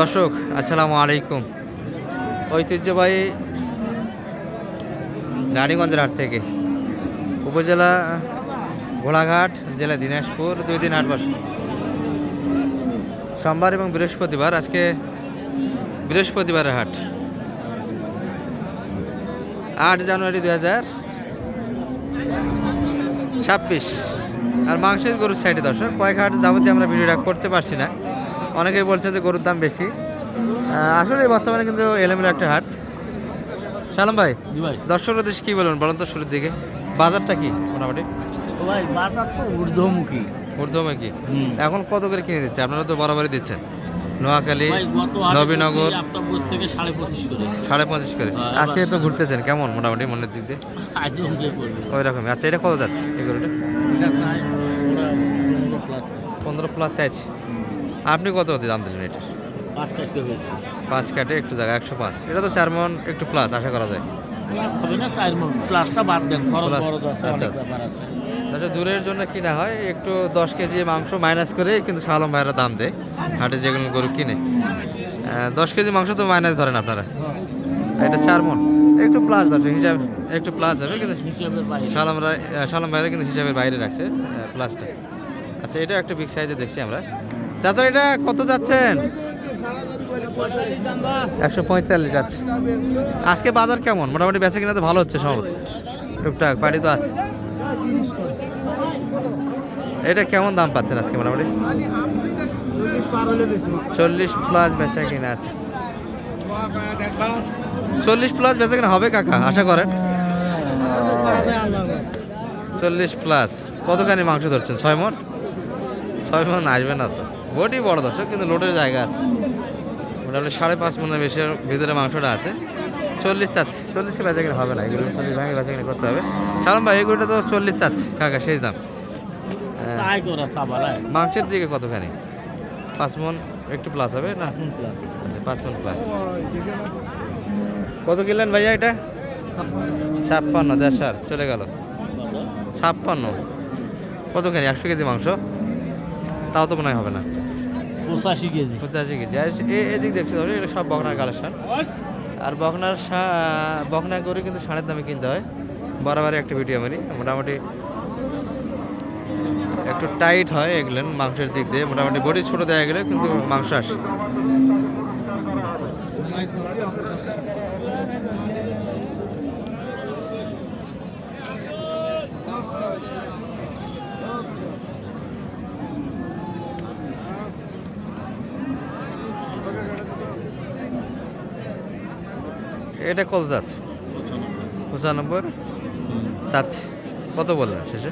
দর্শক, আসসালামু আলাইকুম। ঐতিহ্যবাহী রানীগঞ্জের হাট থেকে উপজেলা ঘোড়াঘাট জেলা দিনাজপুর, দুই দিন হাট বসে সোমবার এবং বৃহস্পতিবার, আজকে বৃহস্পতিবারের হাট। আট জানুয়ারি দু হাজার ছাব্বিশ। আর মাংসের গরুর সাইডে দর্শক, কয়েক হাট যাবতীয় আমরা ভিডিওটা করতে পারছি না। অনেকেই বলছে যে গরুর দাম বেশি। আসলে বর্তমানে কিন্তু এলোমেলো একটা হাট। সালাম ভাই জি দেশ কী বলবেন? বলেন তো শুরুর দিকে। বাজারটা কি মোটামুটি? ভাই বাজার তো ঊর্ধ্বমুখী। ঊর্ধ্বমে কি হুম। এখন কত করে কিনে দিচ্ছে? আপনারা তো বরাবরই দিচ্ছেন। নোয়াখালী নবীনগর। সাড়ে পঁচিশ করে। হ্যাঁ, আজকে তো ঘুরতেছেন। কেমন মোটামুটি মনের দিক দিয়ে? ওই রকমই। আচ্ছা এটা কত যাচ্ছে এই গরুটা? পনেরো প্লাস চাইছি আপনি কত অতি দাম দিলেন এটা পাঁচ কাটতে হয়েছে। পাঁচ কাটে একটু জায়গা একশো পাঁচ। এটা তো চার মন একটু প্লাস আশা করা যায়। হবে না চার মন। প্লাসটা বাদ দেন খরচ খরচ আছে আচ্ছা, অনেক আচ্ছা। ব্যাপার আছে। আচ্ছা দূরের জন্য কিনা হয় একটু দশ কেজি মাংস মাইনাস করে কিন্তু শালম ভাইরা দাম দেয় হাটে যেগুলো গরু কিনে। দশ কেজি মাংস তো মাইনাস ধরেন আপনারা। আর এটা চার মন। একটু প্লাস আছে হিসাব একটু প্লাস হবে কিন্তু শালামরা ভাইরা কিন্তু হিসাবের বাইরে রাখছে প্লাসটা আচ্ছা এটা একটা বিগ সাইজে দেখছি আমরা। চাচার এটা কত যাচ্ছেন? একশো পঁয়তাল্লিশ যাচ্ছে। আজকে বাজার কেমন? মোটামুটি বেচা কিনা তো ভালো হচ্ছে সম্ভবত। টুকটাক, বাড়ি তো আছে। এটা কেমন দাম পাচ্ছেন আজকে মোটামুটি? চল্লিশ প্লাস বেচা কিনা আছে। চল্লিশ প্লাস বেচা কিনা হবে কাকা, আশা করেন। চল্লিশ প্লাস কতখানি মাংস ধরছেন? ছয় মন? ছয় মন আসবে না তো। বডি বড় দর্শক কিন্তু লোডের জায়গা আছে। মোটামুটি সাড়ে পাঁচ মনের বেশি ভিতরে মাংসটা আছে। চল্লিশ চাচ্ছে। চল্লিশে বেচা কিনা হবে না এগুলো চল্লিশ ভাঙে বেচা কিনা করতে হবে। সালাম ভাই এগুলোটা তো চল্লিশ চাচ্ছে। কাকা শেষ দাম। হ্যাঁ, মাংসের দিকে কতখানি? পাঁচ মন একটু প্লাস হবে না? আচ্ছা পাঁচ মন প্লাস কত কিনলেন ভাইয়া এটা? ছাপ্পান্ন দেড় সার চলে গেল। ছাপ্পান্ন। কতখানি? একশো কেজি মাংস? তাও তো মনে হয় হবে না। পঁচাশি কেজি। পঁচাশি কেজি। এদিক দেখছি ধরো এগুলো সব বকনার কালেকশন। আর বকনার বকনা করে কিন্তু ষাঁড়ের দামে কিনতে হয়। বরাবরই একটা ভিডিও মারি। মোটামুটি একটু টাইট হয় এগুলো, মাংসের দিক দিয়ে। মোটামুটি বডি ছোটো দেওয়া গেলে কিন্তু মাংস আসে। এটা কত যাচ্ছে? পঁচানব্বই। চাচ্ছে কত বললেন শেষে?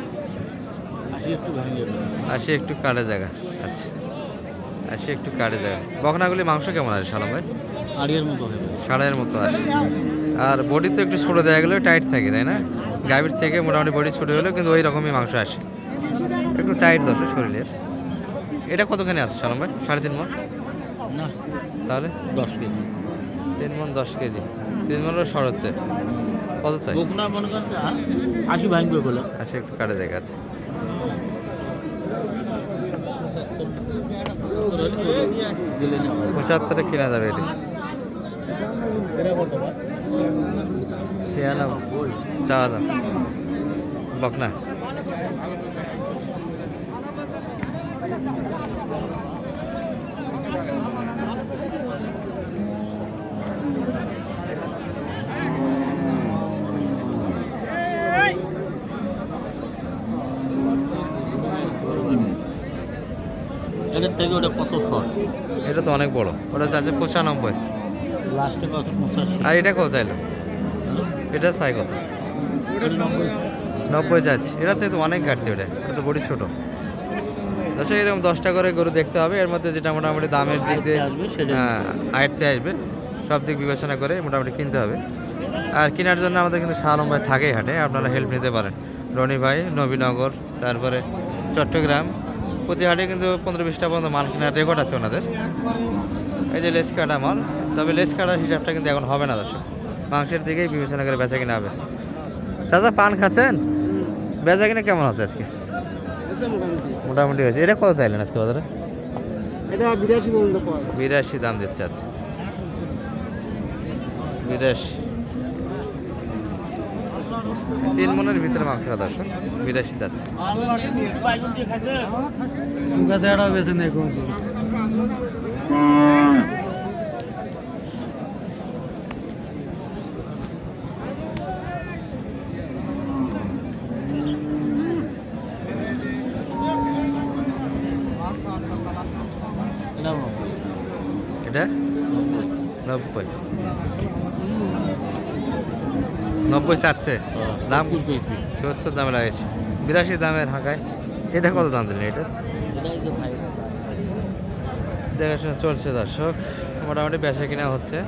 আশি একটু কাটে জায়গা আচ্ছা। আশি একটু কাটে জায়গা। বকনাগুলি মাংস কেমন আছে সালাম? ভাই আড়িয়ার মতো সাড়ের মতো আসে আর বডি তো একটু ছোটো দেওয়া গেলেও টাইট থাকে তাই না? গাভীর থেকে মোটামুটি বডি ছোটো হলেও কিন্তু ওই রকমই মাংস আসে। একটু টাইট দর্শক শরীরের। এটা কতখানি আছে সালাম? ভাই সাড়ে তিন মন না। তাহলে? দশ কেজি। তিন মন দশ কেজি। তিন মনেরও সর হচ্ছে। কত চাই? বকুনা মনে করেন আশি ভাঙবে বলে। আশি একটু কাটে জায়গা আছে। দিলে না পঁচাত্তরে কিনা যাবে এটি? ছিয়ানব্বই। চাওয়া দাম। বকনা? এটার থেকে ওটা কত শর্ট? এটা তো অনেক বড়। ওটা চাচ্ছে পঁচানব্বই। লাস্টে কত? পঁচাশি। আর এটা কত চাইলো? এটা চাই কত? নব্বই। চাচ্ছি এটা তো অনেক ঘাটতি ওটা। এটা তো বড়ি ছোটো। আচ্ছা এরকম দশটা করে গরু দেখতে হবে। এর মধ্যে যেটা মোটামুটি দামের দিক দিয়ে আসবে হ্যাঁ আয়ত্তে আসবে। সব দিক বিবেচনা করে মোটামুটি কিনতে হবে। আর কেনার জন্য আমাদের কিন্তু শাহ ভাই থাকেই হাটে। আপনারা হেল্প নিতে পারেন। রনি ভাই নবীনগর তারপরে চট্টগ্রাম প্রতি হাটে কিন্তু পনেরো বিশটা পর্যন্ত মাল কেনার রেকর্ড আছে ওনাদের। এই যে লেস কাটা মাল তবে লেস কাটার হিসাবটা কিন্তু এখন হবে না দর্শক। মাংসের দিকেই বিবেচনা করে বেচা কিনা হবে। চাচা পান খাচ্ছেন? বেচা কিনা কেমন আছে আজকে? মোটামুটি হয়েছে। এটা কত চাইলেন আজকে বাজারে? এটা বিরাশি বিরাশি দাম দিচ্ছে আচ্ছা। বিরাশি। তিন মনের ভিতরে মাংস দর্শক বিরাশি যাচ্ছে। এটা? নব্বই। নব্বই চাচ্ছে। দাম পেয়েছি সত্তর দামে লাগেছে বিরাশি দামের হাঁকায়। এটা কত দাম দিলেন এটা দেখাশোনা চলছে দর্শক। মোটামুটি বেচা কিনা হচ্ছে।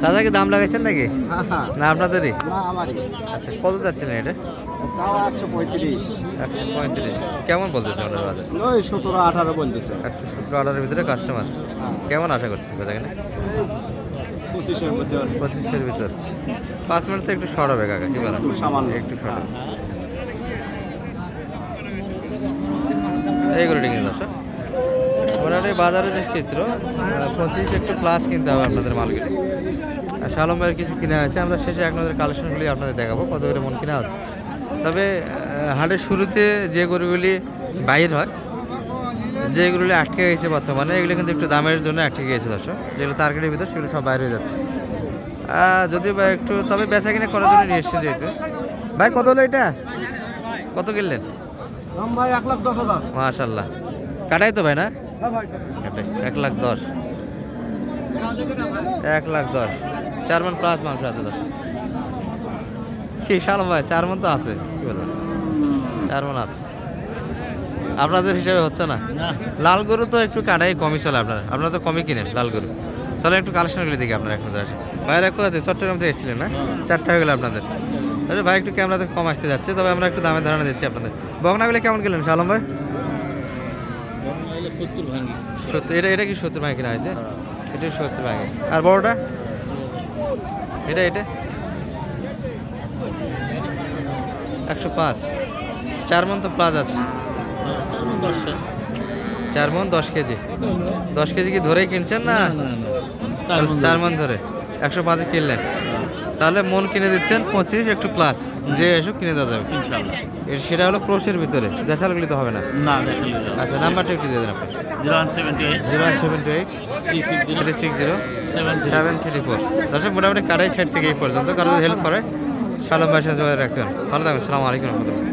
চাচা কি দাম লাগাইছেন নাকি? না আপনাদেরই? না আমারই। আচ্ছা কত যাচ্ছিলেন এটা? একশো পঁয়ত্রিশ। একশো পঁয়ত্রিশ। কেমন বলতেছে ওনার বাজার? ওই সতেরো আঠারো বলতেছে। একশো সতেরো অর্ডারের ভিতরে কাস্টমার হ্যাঁ। কেমন আশা করছেন কিনা পঁচিশের মধ্যে পঁচিশের ভিতর। পাঁচ মিনিট তো একটু শর্ট হবে কাকা কি বলেন? সামান্য। একটু শর্ট হবে। এইগুলো কিন্তু দর্শক মোটামুটি বাজারে যে চিত্র পঁচিশ একটু প্লাস কিনতে হবে আপনাদের মালগুলি শালম ভাইয়ের কিছু কিনা আছে আমরা শেষে এক আপনাদের কালেকশনগুলি আপনাদের দেখাবো কত করে মন কিনা হচ্ছে। তবে হাটের শুরুতে যে গরুগুলি বাইর হয় যেগুলো আটকে গেছে বর্তমানে এগুলো কিন্তু একটু দামের জন্য আটকে গিয়েছে দর্শক। যেগুলো টার্গেটের ভিতর সেগুলো সব বাইরে হয়ে যাচ্ছে। যদিও বা একটু তবে বেচা কিনে করার জন্য নিয়ে এসছে যেহেতু। ভাই কত হলো এটা? কত কিনলেন? ভাই এক লাখ দশ হাজার। মাশাল্লাহ। কাটাই তো ভাই না? হ্যাঁ এক লাখ দশ। এক লাখ দশ। চার মন প্লাস মাংস আছে দশ কি সাল ভাই চার মন তো আছে। কি বলবেন চার মন আছে। আপনাদের হিসাবে হচ্ছে না? লাল গরু তো একটু কাটাই কমই চলে আপনার। আপনারা তো কমই কিনেন লাল গরু। চলো একটু কালেকশনগুলি দেখি আপনার নজর আসে ভাইয়ের এক কোথা থেকে? চট্টগ্রাম থেকে এসেছিলেন না? চারটা হয়ে গেল আপনাদের। তাহলে ভাই একটু ক্যামেরাতে কম আসতে যাচ্ছে তবে আমরা একটু দামের ধারণা দিচ্ছি আপনাদের। বগনাগুলি কেমন গেলেন শালম ভাই? সত্তর এটা এটা কি সত্তর ভাঙে কিনা হয়েছে? এটা সত্তর ভাঙে আর বড়টা? এটা এটা? একশো পাঁচ। চার মন তো প্লাস আছে। চার মন দশ কেজি। দশ কেজি কি ধরেই কিনছেন না? চার মন ধরে। একশো পাঁচে কিনলেন। তাহলে মন কিনে দিচ্ছেন পঁচিশ একটু প্লাস যে এসব কিনে দেওয়া যাবে। সেটা হলো ক্রোশের ভিতরে। দেশালগুলি তো হবে না। আচ্ছা নাম্বারটা একটু দিয়ে দেন আপনি। Zero one seventy eight. Zero one seven two eight. Three six zero. Seven three four দর্শক মোটামুটি কাটাই সাইড থেকে এই পর্যন্ত। কারও হেল্প করে সালাম ভাই সাথে রাখতে পারেন। ভালো থাকবেন সালাম আলাইকুম রহমতুল্লাহ।